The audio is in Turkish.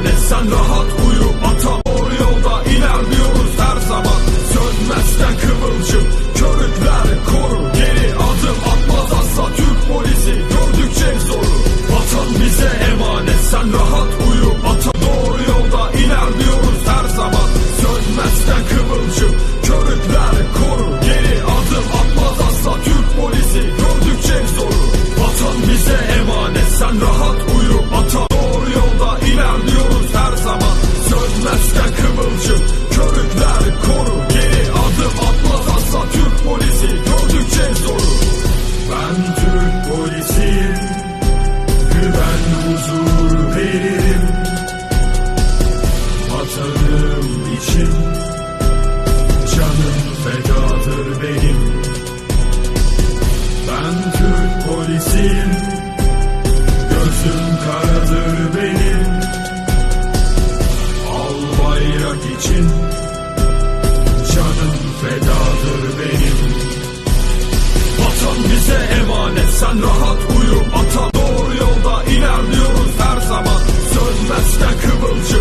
hastane sen rahat uyu atam O yolda ilerliyoruz her zaman. Sönmezken kıvılcım körükler koru Geri adım atmaz asla Türk polisi gördükçe zoru Vatan bize emanet sen rahat uyu atam Doğru yolda ilerliyoruz her zaman. Sönmezken kıvılcım körükler koru Geri adım atmaz asla Türk polisi gördükçe zoru Vatan bize emanet sen rahat Görünmezken kıvılcım Körükler koru Geri adım atmaz asla Türk polisi gördükçe zoru. Ben Türk polisiyim Güven huzur veririm. Vatanım için Canım fedadır benim. Ben Türk polisiyim Gözüm karadır benim. Revolution.